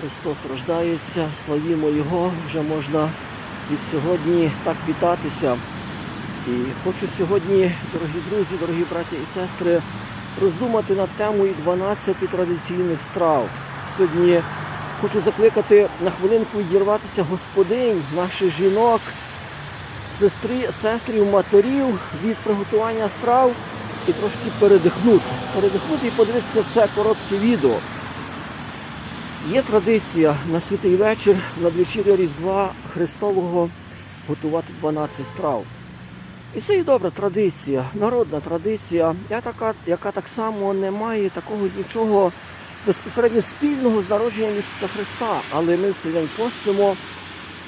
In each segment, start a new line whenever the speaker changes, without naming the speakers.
Христос рождається, славімо Його, вже можна від сьогодні так вітатися. І хочу сьогодні, дорогі друзі, дорогі браті і сестри, роздумати над темою 12 традиційних страв. Сьогодні хочу закликати на хвилинку відірватися господинь, наших жінок, сестри, сестрів, матерів від приготування страв і трошки передихнути. Передихнути і подивитися це коротке відео. Є традиція на святий вечір надвечір'я Різдва Христового готувати 12 страв. І це і добра традиція, народна традиція, я така, яка так само не має такого нічого безпосередньо спільного з народженням Ісуса Христа. Але ми в цей день постимо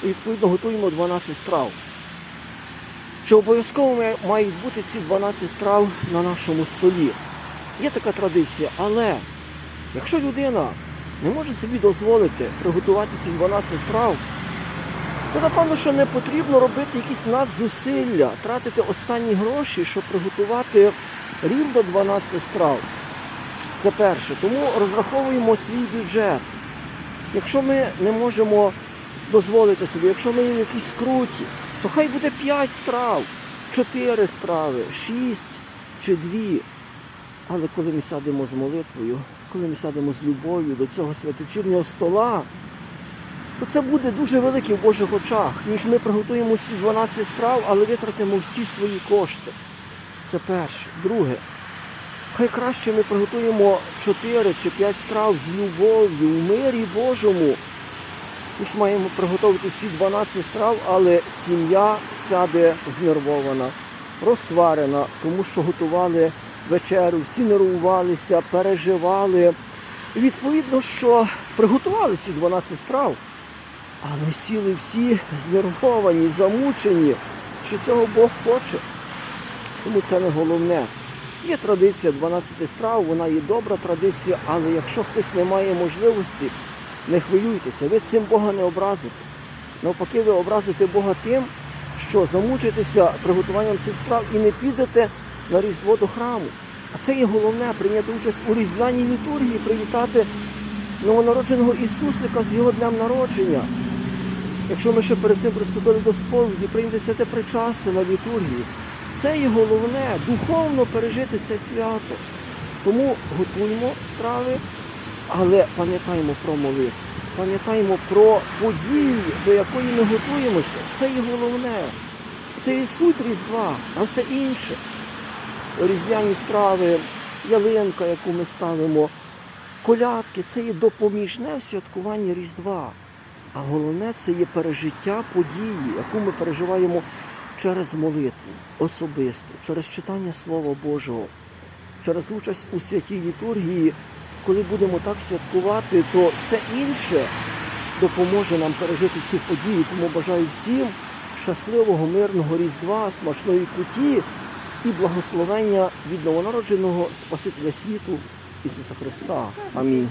і відповідно готуємо 12 страв. Чи обов'язково мають бути ці 12 страв на нашому столі? Є така традиція, але якщо людина не може собі дозволити приготувати ці 12 страв, то напевно, що не потрібно робити якісь надзусилля, тратити останні гроші, щоб приготувати рівно 12 страв. Це перше. Тому розраховуємо свій бюджет. Якщо ми не можемо дозволити собі, якщо ми в скруті, то хай буде 5 страв, 4 страви, 6 чи 2. Але коли ми сядемо з молитвою, коли ми сядемо з любов'ю до цього святочірнього стола, то це буде дуже велике в Божих очах, ніж ми приготуємо всі 12 страв, але витратимо всі свої кошти. Це перше. Друге, хай краще ми приготуємо 4 чи 5 страв з любов'ю, в мирі Божому, ніж маємо приготувати всі 12 страв, але сім'я сяде знервована, розсварена, тому що готували вечерю, всі нервувалися, переживали. Відповідно, що приготували ці 12 страв, але сіли всі знервовані, замучені, що цього Бог хоче. Тому це не головне. Є традиція 12 страв, вона є добра традиція, але якщо хтось не має можливості, не хвилюйтеся, ви цим Бога не образите. Навпаки, ви образите Бога тим, що замучитеся приготуванням цих страв і не підете на Різдво до храму. А це є головне прийняти участь у різдвяній літургії, привітати новонародженого Ісусика з його днем народження. Якщо ми ще перед цим приступили до сповіді, прийняти святе причастя на літургії, це є головне духовно пережити це свято. Тому готуємо страви, але пам'ятаємо про молитву, пам'ятаємо про подію, до якої ми готуємося. Це є головне. Це є суть Різдва, а все інше. Різдвяні страви, ялинка, яку ми ставимо, колядки це є допоміжне в святкуванні Різдва. А головне це є пережиття події, яку ми переживаємо через молитву особисто, через читання Слова Божого, через участь у святій літургії. Коли будемо так святкувати, то все інше допоможе нам пережити цю подію. Тому бажаю всім щасливого, мирного Різдва, смачної куті і благословення від новонародженого Спасителя світу Ісуса Христа. Амінь.